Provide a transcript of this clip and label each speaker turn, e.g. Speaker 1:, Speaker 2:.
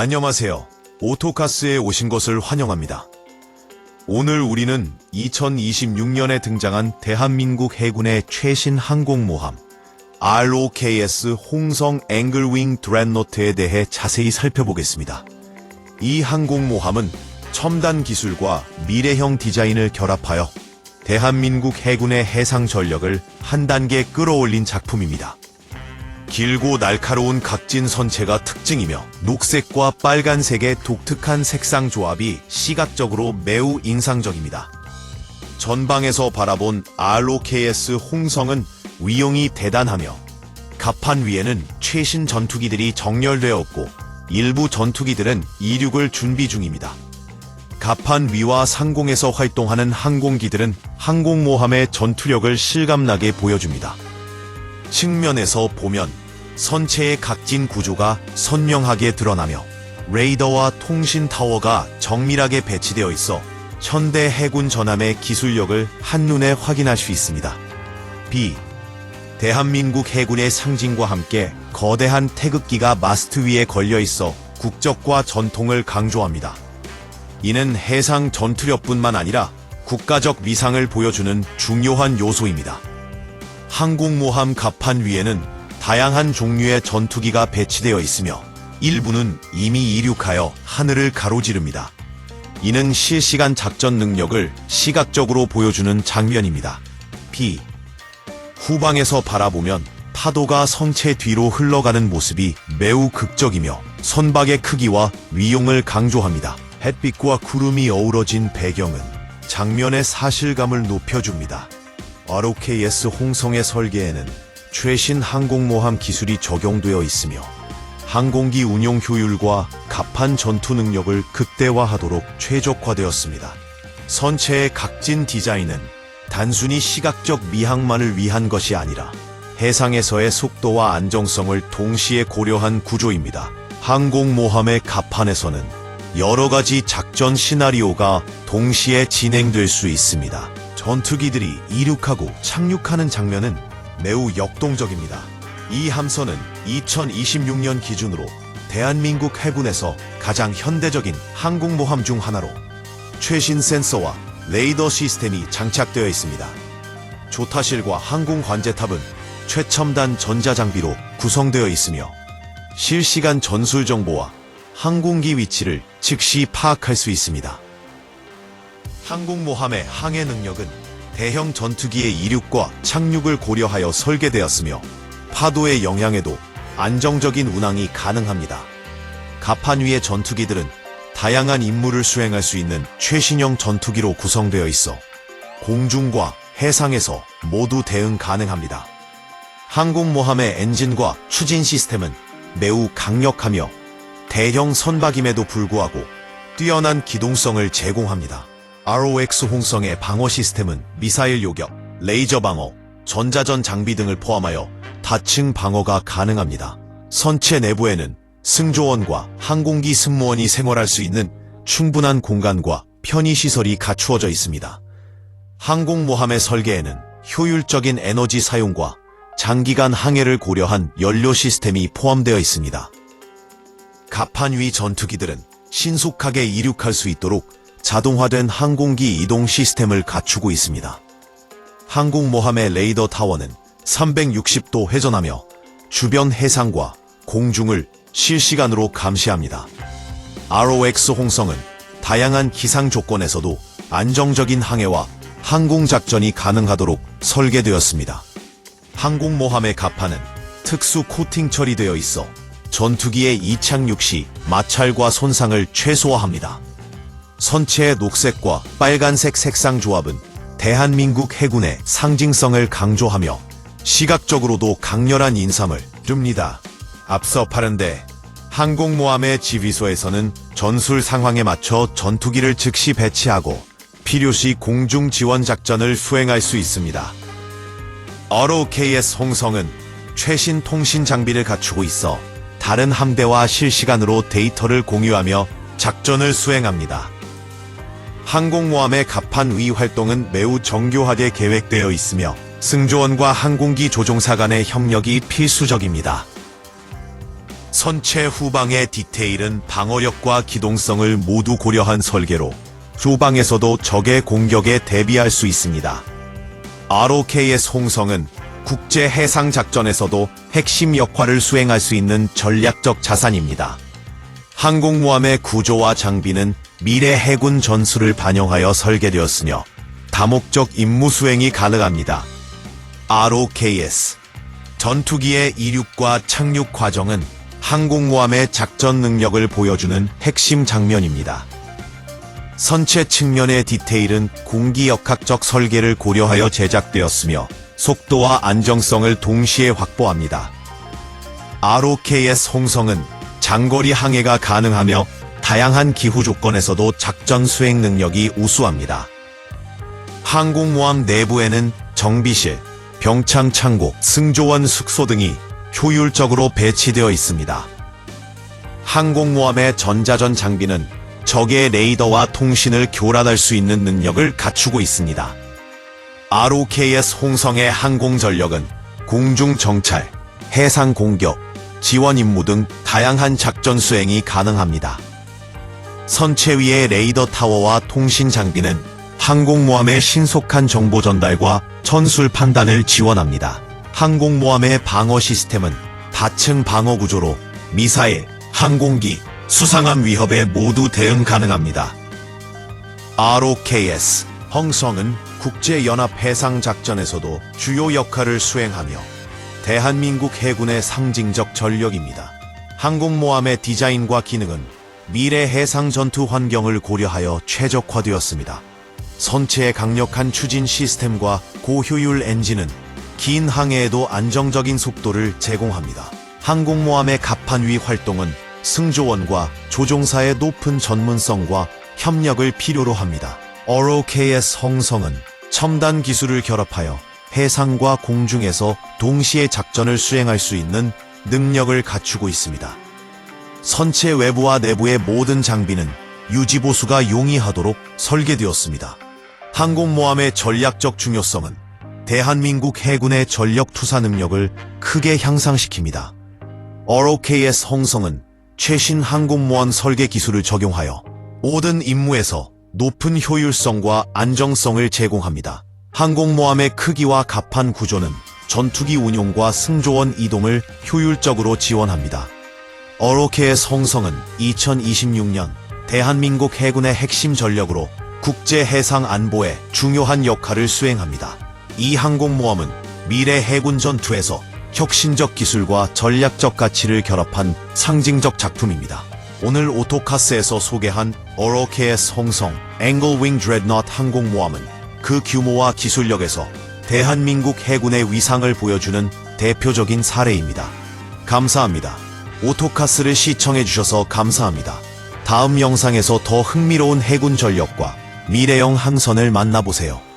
Speaker 1: 안녕하세요. 오토카스에 오신 것을 환영합니다. 오늘 우리는 2026년에 등장한 대한민국 해군의 최신 항공모함 ROKS 홍성 앵글윙 드렌노트에 대해 자세히 살펴보겠습니다. 이 항공모함은 첨단 기술과 미래형 디자인을 결합하여 대한민국 해군의 해상 전력을 한 단계 끌어올린 작품입니다. 길고 날카로운 각진 선체가 특징이며 녹색과 빨간색의 독특한 색상 조합이 시각적으로 매우 인상적입니다. 전방에서 바라본 ROKS 홍성은 위용이 대단하며 갑판 위에는 최신 전투기들이 정렬되었고 일부 전투기들은 이륙을 준비 중입니다. 갑판 위와 상공에서 활동하는 항공기들은 항공모함의 전투력을 실감나게 보여줍니다. 측면에서 보면 선체의 각진 구조가 선명하게 드러나며 레이더와 통신 타워가 정밀하게 배치되어 있어 현대 해군 전함의 기술력을 한눈에 확인할 수 있습니다. B. 대한민국 해군의 상징과 함께 거대한 태극기가 마스트 위에 걸려 있어 국적과 전통을 강조합니다. 이는 해상 전투력뿐만 아니라 국가적 위상을 보여주는 중요한 요소입니다. 항공모함 갑판 위에는 다양한 종류의 전투기가 배치되어 있으며 일부는 이미 이륙하여 하늘을 가로지릅니다. 이는 실시간 작전 능력을 시각적으로 보여주는 장면입니다. B. 후방에서 바라보면 파도가 선체 뒤로 흘러가는 모습이 매우 극적이며 선박의 크기와 위용을 강조합니다. 햇빛과 구름이 어우러진 배경은 장면의 사실감을 높여줍니다. ROKS 홍성의 설계에는 최신 항공모함 기술이 적용되어 있으며 항공기 운용 효율과 갑판 전투 능력을 극대화하도록 최적화되었습니다. 선체의 각진 디자인은 단순히 시각적 미학만을 위한 것이 아니라 해상에서의 속도와 안정성을 동시에 고려한 구조입니다. 항공모함의 갑판에서는 여러 가지 작전 시나리오가 동시에 진행될 수 있습니다. 전투기들이 이륙하고 착륙하는 장면은 매우 역동적입니다. 이 함선은 2026년 기준으로 대한민국 해군에서 가장 현대적인 항공모함 중 하나로 최신 센서와 레이더 시스템이 장착되어 있습니다. 조타실과 항공 관제탑은 최첨단 전자장비로 구성되어 있으며 실시간 전술 정보와 항공기 위치를 즉시 파악할 수 있습니다. 항공모함의 항해 능력은 대형 전투기의 이륙과 착륙을 고려하여 설계되었으며 파도의 영향에도 안정적인 운항이 가능합니다. 갑판 위의 전투기들은 다양한 임무를 수행할 수 있는 최신형 전투기로 구성되어 있어 공중과 해상에서 모두 대응 가능합니다. 항공모함의 엔진과 추진 시스템은 매우 강력하며 대형 선박임에도 불구하고 뛰어난 기동성을 제공합니다. ROX 홍성의 방어 시스템은 미사일 요격, 레이저 방어, 전자전 장비 등을 포함하여 다층 방어가 가능합니다. 선체 내부에는 승조원과 항공기 승무원이 생활할 수 있는 충분한 공간과 편의시설이 갖추어져 있습니다. 항공모함의 설계에는 효율적인 에너지 사용과 장기간 항해를 고려한 연료 시스템이 포함되어 있습니다. 갑판 위 전투기들은 신속하게 이륙할 수 있도록 자동화된 항공기 이동 시스템을 갖추고 있습니다. 항공모함의 레이더 타워는 360도 회전하며 주변 해상과 공중을 실시간으로 감시합니다. ROX 홍성은 다양한 기상 조건에서도 안정적인 항해와 항공작전이 가능하도록 설계되었습니다. 항공모함의 갑판은 특수 코팅 처리되어 있어 전투기의 이착륙 시 마찰과 손상을 최소화합니다. 선체의 녹색과 빨간색 색상 조합은 대한민국 해군의 상징성을 강조하며 시각적으로도 강렬한 인상을 줍니다. 앞서 파른데 항공모함의 지휘소에서는 전술 상황에 맞춰 전투기를 즉시 배치하고 필요시 공중 지원 작전을 수행할 수 있습니다. ROKS 홍성은 최신 통신 장비를 갖추고 있어 다른 함대와 실시간으로 데이터를 공유하며 작전을 수행합니다. 항공모함의 갑판 위 활동은 매우 정교하게 계획되어 있으며 승조원과 항공기 조종사 간의 협력이 필수적입니다. 선체 후방의 디테일은 방어력과 기동성을 모두 고려한 설계로 후방에서도 적의 공격에 대비할 수 있습니다. ROKS 홍성은 국제 해상 작전에서도 핵심 역할을 수행할 수 있는 전략적 자산입니다. 항공모함의 구조와 장비는 미래 해군 전술을 반영하여 설계되었으며 다목적 임무 수행이 가능합니다. ROKS 전투기의 이륙과 착륙 과정은 항공모함의 작전 능력을 보여주는 핵심 장면입니다. 선체 측면의 디테일은 공기 역학적 설계를 고려하여 제작되었으며 속도와 안정성을 동시에 확보합니다. ROKS 홍성은 장거리 항해가 가능하며 다양한 기후 조건에서도 작전 수행 능력이 우수합니다. 항공모함 내부에는 정비실, 병창 창고, 승조원 숙소 등이 효율적으로 배치되어 있습니다. 항공모함의 전자전 장비는 적의 레이더와 통신을 교란할 수 있는 능력을 갖추고 있습니다. ROKS 홍성의 항공 전력은 공중 정찰, 해상 공격, 지원 임무 등 다양한 작전 수행이 가능합니다. 선체 위의 레이더 타워와 통신 장비는 항공모함의 신속한 정보 전달과 전술 판단을 지원합니다. 항공모함의 방어 시스템은 다층 방어 구조로 미사일, 항공기, 수상함 위협에 모두 대응 가능합니다. ROKS 홍성은 국제연합해상작전에서도 주요 역할을 수행하며 대한민국 해군의 상징적 전력입니다. 항공모함의 디자인과 기능은 미래 해상 전투 환경을 고려하여 최적화되었습니다. 선체의 강력한 추진 시스템과 고효율 엔진은 긴 항해에도 안정적인 속도를 제공합니다. 항공모함의 갑판 위 활동은 승조원과 조종사의 높은 전문성과 협력을 필요로 합니다. ROKS 홍성은 첨단 기술을 결합하여 해상과 공중에서 동시에 작전을 수행할 수 있는 능력을 갖추고 있습니다. 선체 외부와 내부의 모든 장비는 유지보수가 용이하도록 설계되었습니다. 항공모함의 전략적 중요성은 대한민국 해군의 전력 투사 능력을 크게 향상시킵니다. ROKS 홍성은 최신 항공모함 설계 기술을 적용하여 모든 임무에서 높은 효율성과 안정성을 제공합니다. 항공모함의 크기와 갑판 구조는 전투기 운용과 승조원 이동을 효율적으로 지원합니다. ROKS 홍성은 2026년 대한민국 해군의 핵심 전력으로 국제 해상 안보에 중요한 역할을 수행합니다. 이 항공모함은 미래 해군 전투에서 혁신적 기술과 전략적 가치를 결합한 상징적 작품입니다. 오늘 오토카스에서 소개한 ROKS 홍성 앵글윙 드레드넛 항공모함은 그 규모와 기술력에서 대한민국 해군의 위상을 보여주는 대표적인 사례입니다. 감사합니다. 오토카스를 시청해주셔서 감사합니다. 다음 영상에서 더 흥미로운 해군 전력과 미래형 항선을 만나보세요.